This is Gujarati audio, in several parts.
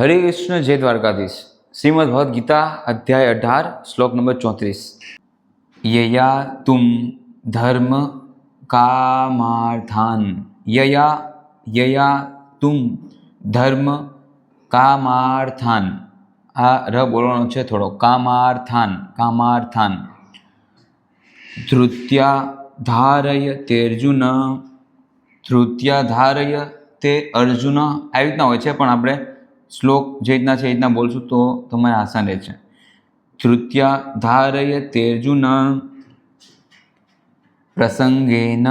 હરે કૃષ્ણ, જય દ્વારકાધીશ. શ્રીમદ ભગવદ્ ગીતા, અધ્યાય અઢાર, શ્લોક નંબર ચોત્રીસ. યયા તુમ ધર્મ કામાર્થાન. યયા યયા તુમ ધર્મ કામાર્થાન. આ ર બોલવાનો છે થોડો. કામાર્થાન કામાર્થાન. ધૃત્યા ધારય તેર્જુન ધૃત્યા ધારય તે અર્જુન. આવી રીતના હોય છે, પણ આપણે શ્લોક જે રીતના છે એ રીતના બોલશું તો તમારે આસાન રહેશે. છે ધૃત્યા ધારય તેર્જુન પ્રસંગેન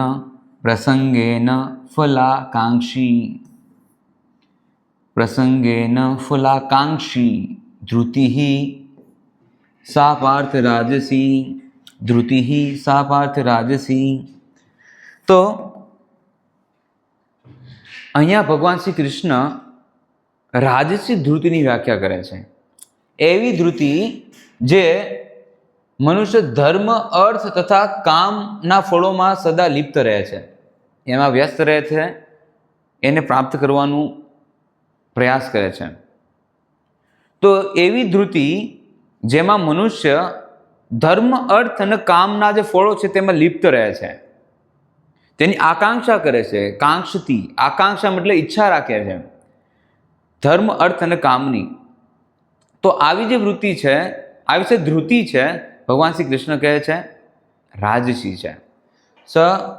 પ્રસંગેન ફલાકાંક્ષી. પ્રસંગેન ફલાકાંક્ષી ધૃતિ સા પાર્થ રાજસી. ધૃતિ સા પાર્થ રાજસી. તો અહીંયા ભગવાન શ્રી કૃષ્ણ રાજસી ધૃતિની વ્યાખ્યા કરે છે. એવી ધૃતિ જે મનુષ્ય ધર્મ, અર્થ તથા કામના ફળોમાં સદા લિપ્ત રહે છે. એમાં વ્યસ્ત રહે છે, એને પ્રાપ્ત કરવાનું પ્રયાસ કરે છે. તો એવી ધૃતિ જેમાં મનુષ્ય ધર્મ, અર્થ અને કામના જે ફળો છે તેમાં લિપ્ત રહે છે. તેની આકાંક્ષા કરે છે, કાંક્ષતી, આકાંક્ષા એટલે ઈચ્છા રાખે છે. ધર્મ, અર્થ અને કામની. તો આવી જે વૃત્તિ છે, આવી જે ધૃતિ છે, ભગવાન શ્રી કૃષ્ણ કહે છે, રાજસી છે. સ,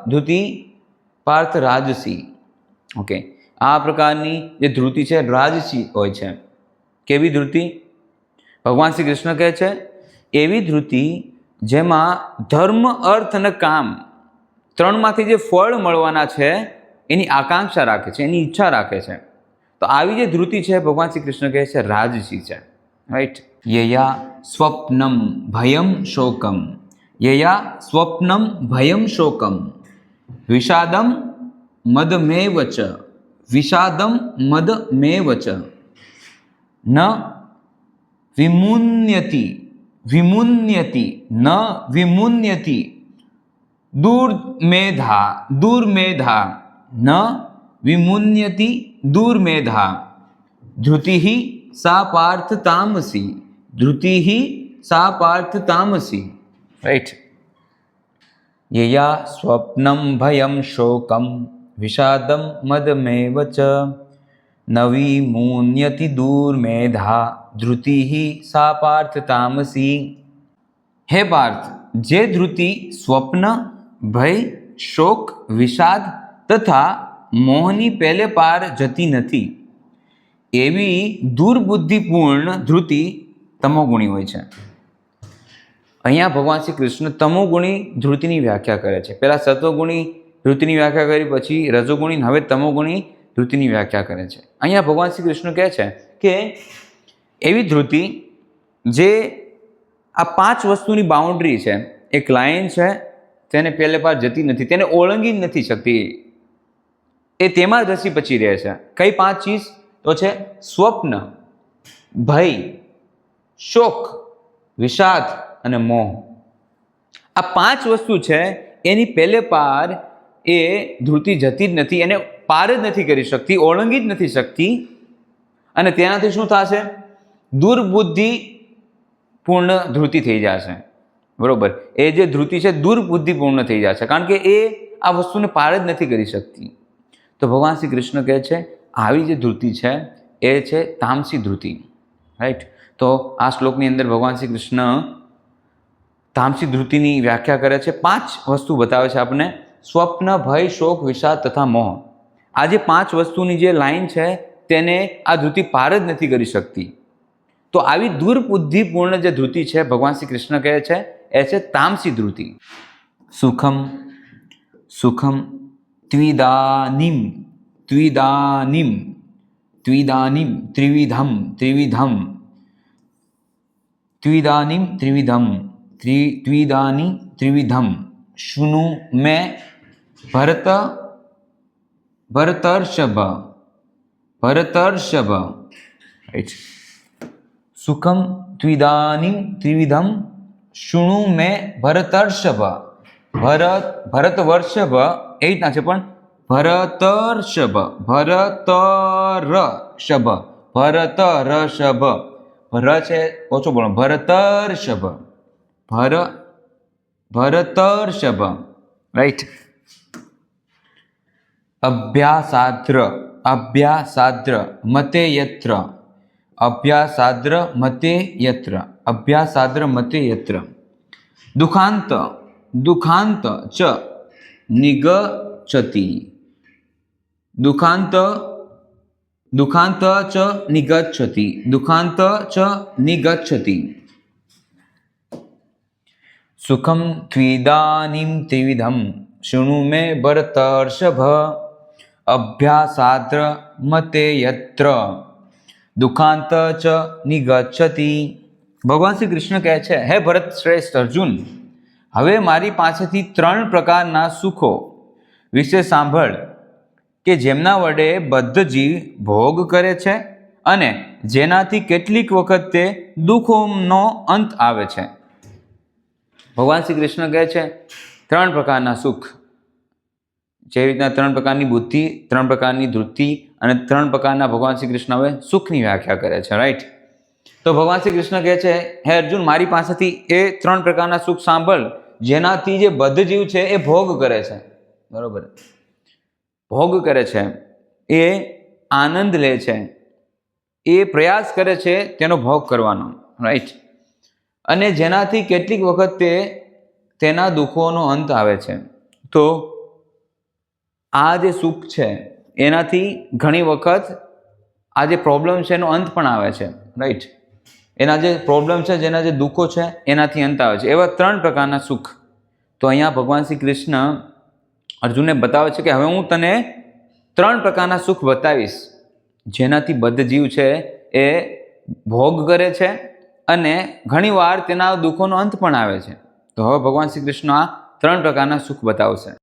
ધૃતિ, પાર્થ, રાજસી. ઓકે. આ પ્રકારની જે ધૃતિ છે, રાજસી હોય છે. કેવી ધૃતિ? ભગવાન શ્રી કૃષ્ણ કહે છે, એવી ધૃતિ જેમાં ધર્મ, અર્થ અને કામ ત્રણમાંથી જે ફળ મળવાના છે, એની આકાંક્ષા રાખે છે, એની ઈચ્છા રાખે છે. તો આવી જે ધૃતિ છે, ભગવાન શ્રી કૃષ્ણ કહે છે, રાજસી છે. રાઈટ યયા સ્વપ્નમ ભયમ શોકમ. યયા સ્વપ્નમ ભયમ શોકમ. વિષાદમ મદમેવ ચ. વિષાદમ મદમેવ ચ. ન વિમુન્યતિ વિમુન્યતિ, ન વિમુન્યતિ. દુર્મેધા દુર્મેધા, ન વિમુન્યતિ દુર્મેધા ધૃતિ સા પાર્થ તામસી ધૃતિ સા પાર્થ તામસી રાઈટ યયા સ્વપ્નમ ભયમ શોકમ વિષાદમ મદમેવ ચ નવી મૂન્યતિ દુર્મેધા ધૃતિ સા પાર્થ તામસી હે પાર્થ જે ધૃતિ સ્વપ્ન ભય શોક વિષાદ તથા મોહની પહેલે પાર જતી નથી. એવી દુર્બુદ્ધિપૂર્ણ ધૃતિ તમોગુણી હોય છે. અહીંયા ભગવાન શ્રી કૃષ્ણ તમોગુણી ધૃતિની વ્યાખ્યા કરે છે. પહેલાં સત્વગુણી ધૃતિની વ્યાખ્યા કરી, પછી રજોગુણી હવે તમોગુણી ધૃતિની વ્યાખ્યા કરે છે. અહીંયા ભગવાન શ્રી કૃષ્ણ કહે છે કે એવી ધૃતિ જે આ પાંચ વસ્તુની બાઉન્ડ્રી છે, એક લાઈન છે, તેને પહેલે પાર જતી નથી, તેને ઓળંગી નથી શકતી. એ તેમાં જ રસી પચી રહે છે. કઈ પાંચ ચીજ? તો છે સ્વપ્ન, ભય, શોક, વિષાદ અને મોહ. આ પાંચ વસ્તુ છે, એની પહેલે પાર એ ધૃતિ જતી જ નથી, એને પાર જ નથી કરી શકતી, ઓળંગી જ નથી શકતી. અને તેનાથી શું થશે? દુર્બુદ્ધિ પૂર્ણ ધૃતિ થઈ જશે. બરોબર? એ જે ધૃતિ છે દુર્બુદ્ધિપૂર્ણ થઈ જશે. કારણ કે એ આ વસ્તુને પાર જ નથી કરી શકતી. તો ભગવાન શ્રી કૃષ્ણ કહે છે, આવી જે ધૃતિ છે, એ છે તામસી ધૃતિ. રાઈટ તો આ શ્લોકની અંદર ભગવાન શ્રી કૃષ્ણ તામસી ધૃતિની વ્યાખ્યા કરે છે. પાંચ વસ્તુ બતાવે છે આપણને. સ્વપ્ન, ભય, શોક, વિષાદ તથા મોહ. આ જે પાંચ વસ્તુની જે લાઈન છે, તેને આ ધૃતિ પાર જ નથી કરી શકતી. તો આવી દુર્બુદ્ધિપૂર્ણ જે ધૃતિ છે, ભગવાન શ્રી કૃષ્ણ કહે છે, એ છે તામસી ધૃતિ. સુખમ સુખમ ત્વિદાનીમ ત્વિદાનિમ ત્વિદાનિમ ત્રિવિધમ ત્રિવિધમ ત્વિદાનિમ ત્રિવિધમ ત્રિ ત્વિદાની ત્રિવિધમ શૃણુ મે ભરત ભરતર્ષભ ભરતર્ષભ રાઈટ સુખમ ત્વિદાનીમ ત્રિવિધમ શૃણુ મે ભરતર્ષભ ભરત ભરતવર્ષભ એ રીતના છે. પણ ભરતર્ષભ શભ ભરત શભ. ભર છે ઓછો બોલો. ભરતર્ષભ, ભર, ભરતર્ષભ. રાઈટ અભ્યાસાદ્ર અભ્યાસાદ્ર મતે યત્ર અભ્યાસાદ્ર મતે યત્ર અભ્યાસાદ્ર મતે યત્ર દુખાંત દુખાંત ચ. નિગચ્છતિ દુખાંત દુખાંત ચ નિગચ્છતિ દુખાંત ચ નિગચ્છતિ સુખમ ત્વિદાનીમ ત્રિવિધમ શૃણુ મે ભરતર્ષભ અભ્યાસાદ્ર મતે યત્ર દુખાંત ચ નિગચ્છતિ ભગવાન શ્રી કૃષ્ણ કહે છે હે ભરત શ્રેષ્ઠ અર્જુન હવે મારી પાસેથી ત્રણ પ્રકારના સુખો વિશે સાંભળ કે જેમના વડે બદ્ધ જીવ ભોગ કરે છે અને જેનાથી કેટલીક વખત તે દુઃખોનો અંત આવે છે. ભગવાન શ્રી કૃષ્ણ કહે છે, ત્રણ પ્રકારના સુખ. જેવી રીતના ત્રણ પ્રકારની બુદ્ધિ, ત્રણ પ્રકારની ધૃતિ અને ત્રણ પ્રકારના ભગવાન શ્રી કૃષ્ણ હવે સુખની વ્યાખ્યા કરે છે રાઈટ તો ભગવાન શ્રી કૃષ્ણ કહે છે, હે અર્જુન, મારી પાસેથી એ ત્રણ પ્રકારના સુખ સાંભળ. જેનાથી જે બદ્ધ જીવ છે એ ભોગ કરે છે. બરોબર. ભોગ કરે છે. એ આનંદ લે છે. એ પ્રયાસ કરે છે તેનો ભોગ કરવાનો. રાઈટ અને જેનાથી કેટલીક વખત તે તેના દુઃખોનો અંત આવે છે. તો આ જે સુખ છે, એનાથી ઘણી વખત આ જે પ્રોબ્લેમ છે એનો અંત પણ આવે છે. રાઈટ એના જે પ્રોબ્લેમ છે, જેના જે દુઃખો છે, એનાથી અંત આવે છે. એવા ત્રણ પ્રકારના સુખ. તો અહીંયા ભગવાન શ્રી કૃષ્ણ અર્જુનને બતાવે છે કે હવે હું તને ત્રણ પ્રકારના સુખ બતાવીશ. જેનાથી બદ્ધ જીવ છે, એ ભોગ કરે છે અને ઘણીવાર તેના દુઃખોનો અંત પણ આવે છે. તો હવે ભગવાન શ્રી કૃષ્ણ આ ત્રણ પ્રકારના સુખ બતાવશે.